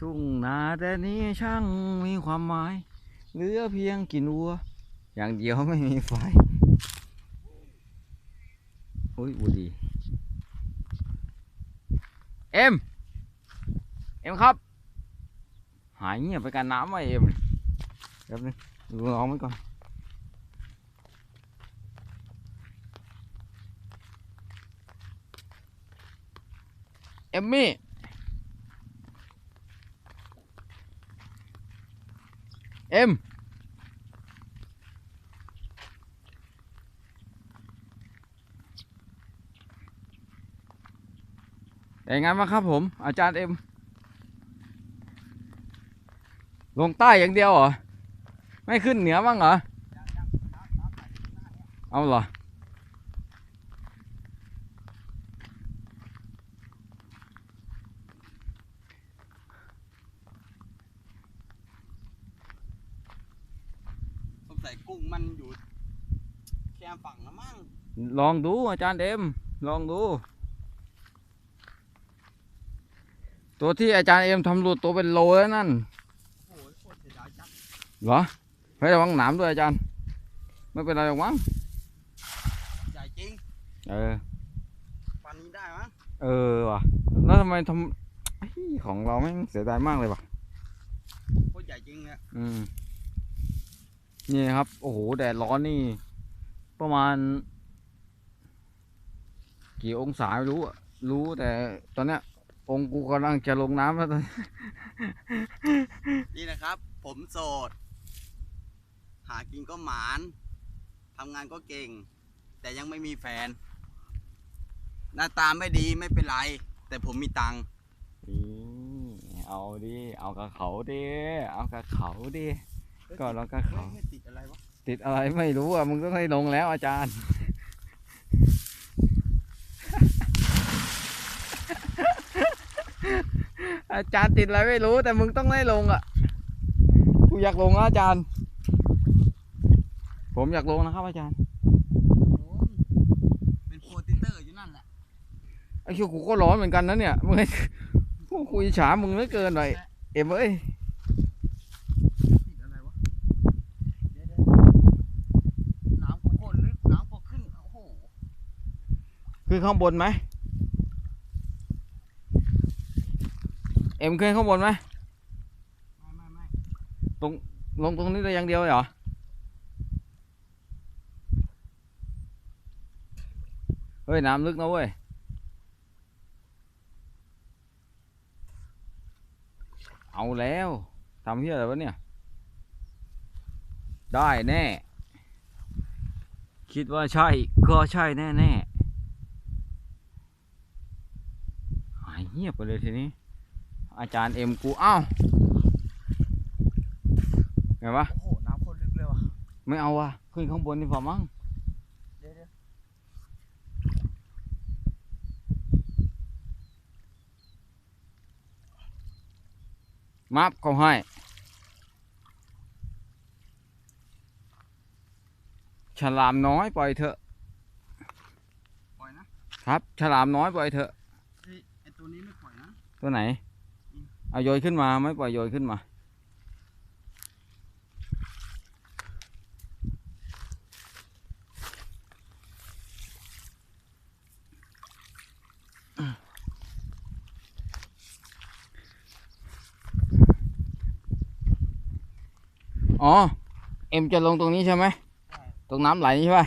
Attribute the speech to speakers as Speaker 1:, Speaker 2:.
Speaker 1: ทุ่งนาแต่นี้ช่างมีความหมายเหลือเพียงกินวัว อย่างเดียวไม่มีไฟอุ้ยบุดีเอ็ม เอ็มครับ หายเงียบไปกันน้ำว่ะเอ็มแป๊บนึงดูน้องมันก่อนเอมมี่ เอ็มแต่งานมาครับผม อาจารย์เอ็ม ลงใต้อย่างเดียวเหรอ ไม่ขึ้นเหนือบ้างเหรอ เอาเหรอ
Speaker 2: สงสัยกุ้งมันอยู่แค่ฝั่งละมั้ง
Speaker 1: ลองดูอาจารย์เอ็มลองดู ตัวที่อาจารย์เอ็มทำหลุดตัวเป็นโลแล้วนั่น
Speaker 2: โอ้ยโคตรเสียดายจัด
Speaker 1: เหรอให้ระวังหนามด้วยอาจารย์ ไม่เป็นไรหรอกมั้ง
Speaker 2: ใหญ่จริง
Speaker 1: เออ
Speaker 2: ปันนี้ได้มั้ง
Speaker 1: เออว่ะแล้วทำไมทำไอ้ของเราแม่งเสียดายมากเลยว่ะ
Speaker 2: โคตรใหญ่จริงเลย
Speaker 1: อืม นี่ครับ โอ้โห แดดร้อนนี่ ประมาณ กี่องศาไม่รู้อะรู้แต่ตอนเนี้ย องค์กูกำลังจะลงน้ำแล้วตอนนี้
Speaker 2: นี่นะครับ ผมโสด หากินก็หมานทำงานก็เก่ง แต่ยังไม่มีแฟน หน้าตาไม่ดีไม่เป็นไร แต่ผมมีตังค์
Speaker 1: อีเอาดิ เอากับเขาดิ เอากับเขาดิ ก็เราก็เขา
Speaker 2: เฮ้ยติดอะไรวะ
Speaker 1: ติดอะไรไม่รู้อะมึงต้องให้ลงแล้วอาจารย์ อาจารย์ติดอะไรไม่รู้ แต่มึงต้องให้ลงอะกูอยากลงนะอาจารย์ ผมอยากลงนะครับ อาจารย์
Speaker 2: เป็นโปรติเตอร์อยู่นั่นแหละ
Speaker 1: ไอ้เชี่ยกูก็ร้อนเหมือนกันนะเนี่ยมึงให้กูคุยฉามึงเหลือเกินหน่อยเอ็มเอ้ย
Speaker 2: ติดอะไรวะเดี๋ยวๆน้ำก็โคตรลึกน้ำก็ขึ้นโอ้โห
Speaker 1: ขึ้นข้างบนไหมเอ็มขึ้นข้างบนไหม
Speaker 2: ไม่ไม่ไม่
Speaker 1: ลงตรงนี้ได้อย่างเดียวเหรอเฮ้ยน้ำลึกนะเว้ยเอาแล้วทำเพี้ยอะไรวะเนี่ย ได้แน่ คิดว่าใช่ก็ใช่แน่แน่ๆหาย เงียบไปเลยทีนี้ อาจารย์เอ็มกูเอ้าไงวะ
Speaker 2: โอ้โหน้ำโคตรลึกเลยว่ะ
Speaker 1: ไม่เอาว่ะขึ้นข้างบนดีกว่ามั้ง
Speaker 2: เดี๋ยวเดี๋ยว
Speaker 1: มับเขาให้ฉลามน้อยปล่อยเถอะ
Speaker 2: ปล่อยนะ
Speaker 1: ครับ ฉลามน้อยปล่อยเถอะ
Speaker 2: เฮ้ยไอ ตัวนี้ไม่ปล่อยนะ
Speaker 1: ตัวไหน เอาโยนขึ้นมาไม่ปล่อยโยนขึ้นมา อ๋อ เอ็มจะลงตรงนี้ใช่ไหม ตรงน้ำไหลใช่ปะ